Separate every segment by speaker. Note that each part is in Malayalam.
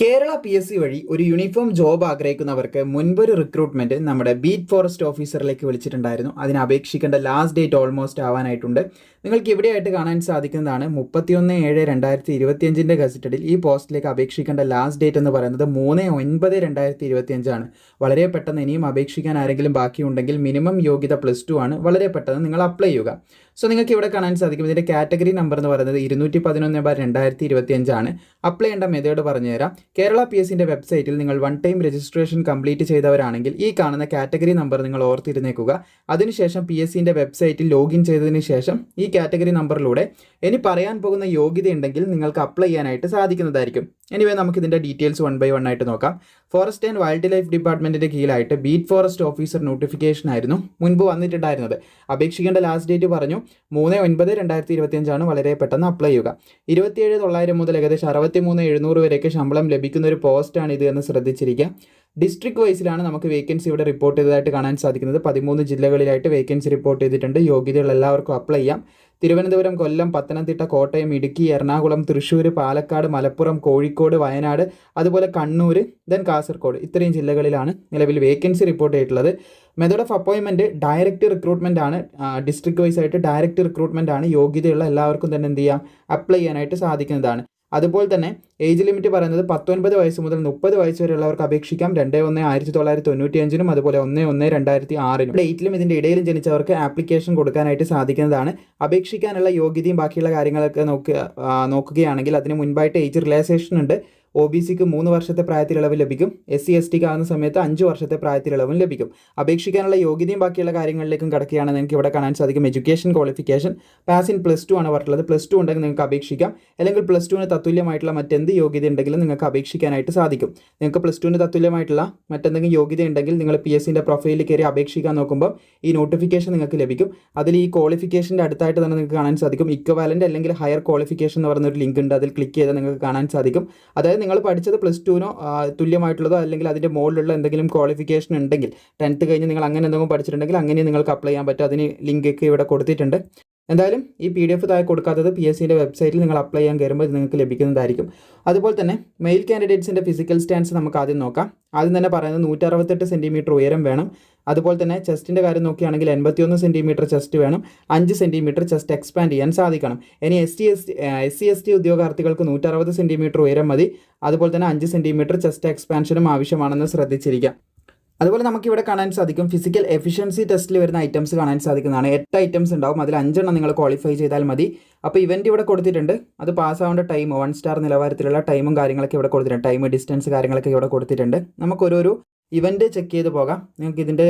Speaker 1: കേരള പി എസ് സി വഴി ഒരു യൂണിഫോം ജോബ് ആഗ്രഹിക്കുന്നവർക്ക് മുൻപൊരു റിക്രൂട്ട്മെന്റ് നമ്മുടെ ബീറ്റ് ഫോറസ്റ്റ് ഓഫീസറിലേക്ക് വിളിച്ചിട്ടുണ്ടായിരുന്നു. അതിന് അപേക്ഷിക്കേണ്ട ലാസ്റ്റ് ഡേറ്റ് ഓൾമോസ്റ്റ് ആവാനായിട്ടുണ്ട്. നിങ്ങൾക്ക് ഇവിടെയായിട്ട് കാണാൻ സാധിക്കുന്നതാണ് മുപ്പത്തിയൊന്ന് ഏഴ് രണ്ടായിരത്തി ഇരുപത്തിയഞ്ചിന്റെ ഗസറ്റഡിൽ ഈ പോസ്റ്റിലേക്ക് അപേക്ഷിക്കേണ്ട ലാസ്റ്റ് ഡേറ്റ് എന്ന് പറയുന്നത് മൂന്ന് ഒൻപത് രണ്ടായിരത്തി ഇരുപത്തിയഞ്ചാണ് വളരെ പെട്ടെന്ന് ഇനിയും അപേക്ഷിക്കാൻ ആരെങ്കിലും ബാക്കിയുണ്ടെങ്കിൽ മിനിമം യോഗ്യത പ്ലസ് ടു ആണ്. വളരെ പെട്ടെന്ന് നിങ്ങൾ അപ്ലൈ ചെയ്യുക. സോ നിങ്ങൾക്ക് ഇവിടെ കാണാൻ സാധിക്കും. ഇതിന്റെ കാറ്റഗറി നമ്പർ എന്ന് പറയുന്നത് ഇരുന്നൂറ്റി പതിനൊന്ന് ബാർ രണ്ടായിരത്തി ഇരുപത്തിയഞ്ചാണ് അപ്ലൈ ചെയ്യേണ്ട മെത്തേഡ് പറഞ്ഞുതരാം. കേരള പി എസിന്റെ വെബ്സൈറ്റിൽ നിങ്ങൾ വൺ ടൈം രജിസ്ട്രേഷൻ കംപ്ലീറ്റ് ചെയ്തവരാണെങ്കിൽ ഈ കാണുന്ന കാറ്റഗറി നമ്പർ നിങ്ങൾ ഓർത്തിരുന്നേക്കുക. അതിനുശേഷം പി എസ് സിന്റെ വെബ്സൈറ്റിൽ ലോഗിൻ ചെയ്തതിന് ശേഷം ഈ കാറ്റഗറി നമ്പറിലൂടെ ഇനി പറയാൻ പോകുന്ന യോഗ്യത ഉണ്ടെങ്കിൽ നിങ്ങൾക്ക് അപ്ലൈ ചെയ്യാനായിട്ട് സാധിക്കുന്നതായിരിക്കും. എനിവേ നമുക്ക് ഇതിന്റെ ഡീറ്റെയിൽസ് വൺ ബൈ വൺ ആയിട്ട് നോക്കാം. ഫോറസ്റ്റ് ആൻഡ് വൈൽഡ് ലൈഫ് ഡിപ്പാർട്ട്മെന്റിന്റെ കീഴിലായിട്ട് ബീറ്റ് ഫോറസ്റ്റ് ഓഫീസർ നോട്ടിഫിക്കേഷൻ ആയിരുന്നു മുൻപ് വന്നിട്ടുണ്ടായിരുന്നത്. അപേക്ഷിക്കേണ്ട ലാസ്റ്റ് ഡേറ്റ് പറഞ്ഞു. മൂന്ന് ഒൻപത് രണ്ടായിരത്തി ഇരുപത്തിയഞ്ചാണ്. വളരെ പെട്ടെന്ന് അപ്ലൈ ചെയ്യുക. ഇരുപത്തിയേഴ് തൊള്ളായിരം മുതൽ ഏകദേശം അറുപത്തി മൂന്ന് എഴുന്നൂറ് വരെയൊക്കെ ശമ്പളം ലഭിക്കുന്ന ഒരു പോസ്റ്റാണ് ഇത് എന്ന് ശ്രദ്ധിച്ചിരിക്കുക ഡിസ്ട്രിക്ട് വൈസിലാണ് നമുക്ക് വേക്കൻസി ഇവിടെ റിപ്പോർട്ട് ചെയ്തതായിട്ട് കാണാൻ സാധിക്കുന്നത്. പതിമൂന്ന് ജില്ലകളിലായിട്ട് വേക്കൻസി റിപ്പോർട്ട് ചെയ്തിട്ടുണ്ട്. യോഗ്യതകൾ എല്ലാവർക്കും അപ്ലൈ ചെയ്യാം. തിരുവനന്തപുരം കൊല്ലം പത്തനംതിട്ട കോട്ടയം ഇടുക്കി എറണാകുളം തൃശ്ശൂർ പാലക്കാട് മലപ്പുറം കോഴിക്കോട് വയനാട് അതുപോലെ കണ്ണൂർ ദെൻ കാസർഗോഡ്. ഇത്രയും ജില്ലകളിലാണ് നിലവിൽ വേക്കൻസി റിപ്പോർട്ട് ചെയ്തിട്ടുള്ളത്. മെത്തേഡ് ഓഫ് അപ്പോയിൻമെന്റ് ഡയറക്റ്റ് റിക്രൂട്ട്മെന്റ് ആണ്. ഡിസ്ട്രിക്ട് വൈസ് ആയിട്ട് ഡയറക്റ്റ് റിക്രൂട്ട്മെന്റ് ആണ്. യോഗ്യതയുള്ള എല്ലാവർക്കും തന്നെ എന്ത് ചെയ്യാം? അപ്ലൈ ചെയ്യാനായിട്ട് സാധിക്കുന്നതാണ്. അതുപോലെ തന്നെ ഏജ് ലിമിറ്റ് പറയുന്നത് പത്തൊൻപത് വയസ്സ് മുതൽ മുപ്പത് വയസ്സ് വരെയുള്ളവർക്ക് അപേക്ഷിക്കാം. രണ്ട് ഒന്ന് ആയിരത്തി തൊള്ളായിരത്തി തൊണ്ണൂറ്റി അഞ്ചിനും അതുപോലെ ഒന്ന് ഒന്ന് രണ്ടായിരത്തി ആറിനും ഡേറ്റിലും ഇതിന്റെ ഇടയിലും ജനിച്ചവർക്ക് ആപ്ലിക്കേഷൻ കൊടുക്കാനായിട്ട് സാധിക്കുന്നതാണ്. അപേക്ഷിക്കാനുള്ള യോഗ്യതയും ബാക്കിയുള്ള കാര്യങ്ങളൊക്കെ നോക്കുക നോക്കുകയാണെങ്കിൽ അതിന് മുൻപായിട്ട് ഏജ് റിലാക്സേഷൻ ഉണ്ട്. ഒ ബി സിക്ക് മൂന്ന് വർഷത്തെ പ്രായത്തിലിളവ് ലഭിക്കും. എസ് സി എസ് ടിക്ക് ആകുന്ന സമയത്ത് അഞ്ച് വർഷത്തെ പ്രായത്തിലിളവും ലഭിക്കും. അപേക്ഷിക്കാനുള്ള യോഗ്യതയും ബാക്കിയുള്ള കാര്യങ്ങളിലേക്കും കിടക്കുകയാണ് നിങ്ങൾക്ക് ഇവിടെ കാണാൻ സാധിക്കും. Education qualification pass in plus two ആണ് പറഞ്ഞിട്ടുള്ളത്. പ്ലസ് ടു ഉണ്ടെങ്കിൽ നിങ്ങൾക്ക് അപേക്ഷിക്കാം. അല്ലെങ്കിൽ പ്ലസ് ടുവിന് തത്തുല്യമായിട്ടുള്ള മറ്റെന്ത് യോഗ്യത ഉണ്ടെങ്കിലും നിങ്ങൾക്ക് അപേക്ഷിക്കാനായിട്ട് സാധിക്കും. നിങ്ങൾക്ക് പ്ലസ് ടുവിന് തത്തുല്യമായിട്ടുള്ള മറ്റെന്തെങ്കിലും യോഗ്യത ഉണ്ടെങ്കിൽ നിങ്ങൾ പി എസ് സിന്റെ പ്രൊഫൈലിൽ കയറി അപേക്ഷിക്കാൻ നോക്കുമ്പോൾ ഈ നോട്ടിഫിക്കേഷൻ നിങ്ങൾക്ക് ലഭിക്കും. അതിൽ ഈ ക്വാളിഫിക്കേഷന്റെ അടുത്തായിട്ട് തന്നെ നിങ്ങൾക്ക് കാണാൻ സാധിക്കും. ഇക്വവാലന്റ് അല്ലെങ്കിൽ ഹയർ ക്വാളിഫിക്കേഷൻ എന്ന് പറഞ്ഞൊരു ലിങ്ക് ഉണ്ട്. അതിൽ ക്ലിക്ക് ചെയ്താൽ നിങ്ങൾക്ക് കാണാൻ സാധിക്കും. അതായത് നിങ്ങൾ പഠിച്ചത് പ്ലസ് ടുവിനോ തുല്യമായിട്ടുള്ളതോ അല്ലെങ്കിൽ അതിന്റെ മുകളിലുള്ള എന്തെങ്കിലും ക്വാളിഫിക്കേഷൻ ഉണ്ടെങ്കിൽ ടെൻത്ത് കഴിഞ്ഞ് നിങ്ങൾ അങ്ങനെ എന്തെങ്കിലും പഠിച്ചിട്ടുണ്ടെങ്കിൽ അങ്ങനെ നിങ്ങൾക്ക് അപ്ലൈ ചെയ്യാൻ പറ്റും. അതിന് ലിങ്കൊക്കെ ഇവിടെ കൊടുത്തിട്ടുണ്ട്. എന്തായാലും ഈ പി ഡി എഫ് താഴെ കൊടുക്കാത്തത് പി എസ് സിന്റെ വെബ്സൈറ്റിൽ നിങ്ങൾ അപ്ലൈ ചെയ്യാൻ കയറുമ്പോൾ നിങ്ങൾക്ക് ലഭിക്കുന്നതായിരിക്കും. അതുപോലെ തന്നെ മെയിൽ കാൻഡിഡേറ്റ്സിന്റെ ഫിസിക്കൽ സ്റ്റാൻസ് നമുക്ക് ആദ്യം നോക്കാം. ആദ്യം തന്നെ പറയുന്നത് നൂറ്ററുപത്തെട്ട് സെന്റിമീറ്റർ ഉയരം വേണം. അതുപോലെ തന്നെ ചെസ്റ്റിന്റെ കാര്യം നോക്കുകയാണെങ്കിൽ എൺപത്തിയൊന്ന് സെന്റിമീറ്റർ ചെസ്റ്റ് വേണം. അഞ്ച് സെന്റിമീറ്റർ ചെസ്റ്റ് എക്സ്പാൻഡ് ചെയ്യാൻ സാധിക്കണം. ഇനി S T S S C S T ഉദ്യോഗാർത്ഥികൾക്ക് നൂറ്ററുപത് സെന്റിമീറ്റർ ഉയരം മതി. അതുപോലെ തന്നെ അഞ്ച് സെന്റിമീറ്റർ ചെസ്റ്റ് എക്സ്പാൻഷനും ആവശ്യമാണെന്ന് ശ്രദ്ധിച്ചിരിക്കാം. അതുപോലെ നമുക്ക് ഇവിടെ കാണാൻ സാധിക്കും ഫിസിക്കൽ എഫിഷ്യൻസി ടെസ്റ്റിൽ വരുന്ന ഐറ്റംസ് കാണാൻ സാധിക്കുന്നതാണ്. എട്ട് ഐറ്റംസ് ഉണ്ടാവും. അതിൽ അഞ്ചെണ്ണം നിങ്ങൾ ക്വാളിഫൈ ചെയ്താൽ മതി. അപ്പോൾ ഇവന്റ് ഇവിടെ കൊടുത്തിട്ടുണ്ട്. അത് പാസ്സാവേണ്ട ടൈം വൺ സ്റ്റാർ നിലവാരത്തിലുള്ള ടൈമും കാര്യങ്ങളൊക്കെ ഇവിടെ കൊടുത്തിട്ടുണ്ട്. ടൈം ഡിസ്റ്റൻസ് കാര്യങ്ങളൊക്കെ ഇവിടെ കൊടുത്തിട്ടുണ്ട്. നമുക്കൊരു ഇവന്റ് ഇവന്റ് ചെക്ക് ചെയ്ത് പോകാം. നിങ്ങൾക്ക് ഇതിന്റെ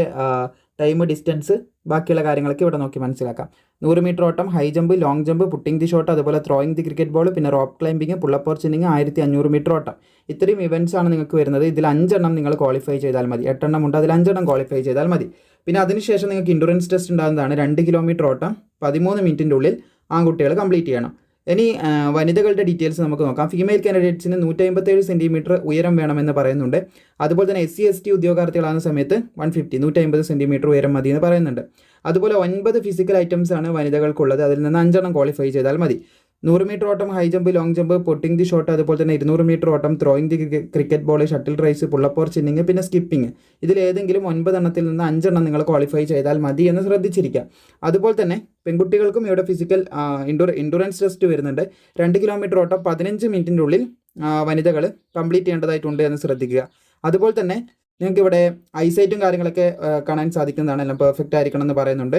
Speaker 1: ടൈം ഡിസ്റ്റൻസ് ബാക്കിയുള്ള കാര്യങ്ങളൊക്കെ ഇവിടെ നോക്കി മനസ്സിലാക്കാം. നൂറ് മീറ്റർ ഓട്ടം high jump long jump putting the shot അതുപോലെ ത്രോയിങ് ദി ക്രിക്കറ്റ് ബോൾ പിന്നെ rope climbing pull up or chinning ആയിരത്തി അഞ്ഞൂറ് മീറ്റർ ഓട്ടം. ഇത്രയും ഇവന്റ്സ് ആണ് നിങ്ങൾക്ക് വരുന്നത്. ഇതിൽ അഞ്ചെണ്ണം നിങ്ങൾ ക്വാളിഫൈ ചെയ്താൽ മതി. എട്ടെണ്ണം ഉണ്ട് അതിൽ അഞ്ചെണ്ണം ക്വാളിഫൈ ചെയ്താൽ മതി. പിന്നെ അതിനുശേഷം നിങ്ങൾക്ക് ഇൻഡുറൻസ് ടെസ്റ്റ് ഉണ്ടാകുന്നതാണ് രണ്ട് കിലോമീറ്റർ ഓട്ടം പതിമൂന്ന് മിനിറ്റിന്റെ ഉള്ളിൽ ആൺകുട്ടികൾ കംപ്ലീറ്റ് ചെയ്യണം. ഇനി വനിതകളുടെ ഡീറ്റെയിൽസ് നമുക്ക് നോക്കാം. ഫീമെയിൽ കാൻഡിഡേറ്റ്സിന് നൂറ്റമ്പത്തേഴ് സെന്റിമീറ്റർ ഉയരം വേണമെന്ന് പറയുന്നുണ്ട്. അതുപോലെ തന്നെ എസ് സി എസ് ടി ഉദ്യോഗാർത്ഥികളാകുന്ന സമയത്ത് വൺ ഫിഫ്റ്റി നൂറ്റമ്പത് സെന്റിമീറ്റർ ഉയരം മതി എന്ന് പറയുന്നുണ്ട്. അതുപോലെ ഒൻപത് ഫിസിക്കൽ ഐറ്റംസ് ആണ് വനിതകൾക്കുള്ളത്. അതിൽ നിന്ന് അഞ്ചെണ്ണം ക്വാളിഫൈ ചെയ്താൽ മതി. നൂറ് മീറ്റർ ഓട്ടം high jump long jump putting the shot അതുപോലെ തന്നെ ഇരുന്നൂറ് മീറ്റർ ഓട്ടം throwing the cricket ball shuttle race pull up or chinning പിന്നെ സ്കിപ്പിംഗ് ഇതിൽ ഏതെങ്കിലും ഒൻപതെണ്ണത്തിൽ നിന്ന് അഞ്ചെണ്ണം നിങ്ങൾ ക്വാളിഫൈ ചെയ്താൽ മതി എന്ന് ശ്രദ്ധിച്ചിരിക്കുക. അതുപോലെ തന്നെ പെൺകുട്ടികൾക്കും ഇവിടെ ഫിസിക്കൽ ഇൻഡോർ ഇൻഡുറൻസ് ടെസ്റ്റ് വരുന്നുണ്ട്. രണ്ട് കിലോമീറ്റർ ഓട്ടം പതിനഞ്ച് മിനിറ്റിന്റെ ഉള്ളിൽ വനിതകൾ കംപ്ലീറ്റ് ചെയ്യേണ്ടതായിട്ടുണ്ട് എന്ന് ശ്രദ്ധിക്കുക. അതുപോലെ തന്നെ നിങ്ങൾക്ക് ഇവിടെ ഐസൈറ്റും കാര്യങ്ങളൊക്കെ കാണാൻ സാധിക്കുന്നതാണ്. എല്ലാം പെർഫെക്റ്റ് ആയിരിക്കണം എന്ന് പറയുന്നുണ്ട്.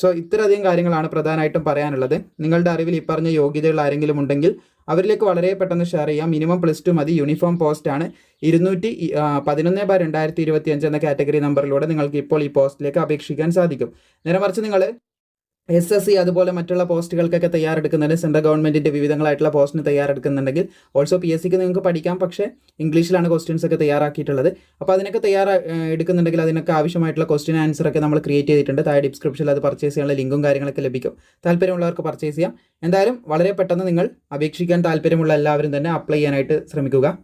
Speaker 1: സോ ഇത്രയധികം കാര്യങ്ങളാണ് പ്രധാനമായിട്ടും പറയാനുള്ളത്. നിങ്ങളുടെ അറിവിൽ ഈ പറഞ്ഞ യോഗ്യതകൾ ആരെങ്കിലും ഉണ്ടെങ്കിൽ അവരിലേക്ക് വളരെ പെട്ടെന്ന് ഷെയർ ചെയ്യാം. മിനിമം പ്ലസ് ടു മതി. യൂണിഫോം പോസ്റ്റ് ആണ്. ഇരുന്നൂറ്റി പതിനൊന്ന് ബാർ രണ്ടായിരത്തി ഇരുപത്തി അഞ്ച് എന്ന കാറ്റഗറി നമ്പറിലൂടെ നിങ്ങൾക്ക് ഇപ്പോൾ ഈ പോസ്റ്റിലേക്ക് അപേക്ഷിക്കാൻ സാധിക്കും. നേരെ മറിച്ച് നിങ്ങൾ എസ് എസ് സി അതുപോലെ മറ്റുള്ള പോസ്റ്റുകൾക്കൊക്കെ തയ്യാറെടുക്കുന്നുണ്ട് സെൻട്രൽ ഗവൺമെന്റിന്റെ വിവിധങ്ങളായിട്ടുള്ള പോസ്റ്റിന് തയ്യാറെടുക്കുന്നുണ്ടെങ്കിൽ ഓൾസോ പി എസ് സിക്ക് നിങ്ങൾക്ക് പഠിക്കാം. പക്ഷേ ഇംഗ്ലീഷിലാണ് ക്വസ്റ്റ്യൻസ് ഒക്കെ തയ്യാറാക്കിയിട്ടുള്ളത്. അപ്പോൾ അതിനൊക്കെ തയ്യാറാ എടുക്കുന്നുണ്ടെങ്കിൽ അതിനൊക്കെ ആവശ്യമായിട്ടുള്ള ക്വസ്റ്റ്യൻ ആൻസർ ഒക്കെ നമ്മൾ ക്രിയേറ്റ് ചെയ്തിട്ടുണ്ട്. താഴെ ഡിസ്ക്രിപ്ഷനിൽ അത് പർച്ചേസ് ചെയ്യാനുള്ള ലിങ്കും കാര്യങ്ങളൊക്കെ ലഭിക്കും. താല്പര്യമുള്ളവർക്ക് പർച്ചേസ് ചെയ്യാം. എന്തായാലും വളരെ പെട്ടെന്ന് നിങ്ങൾ അപേക്ഷിക്കാൻ താല്പര്യമുള്ള എല്ലാവരും തന്നെ അപ്ലൈ ചെയ്യാനായിട്ട് ശ്രമിക്കുക.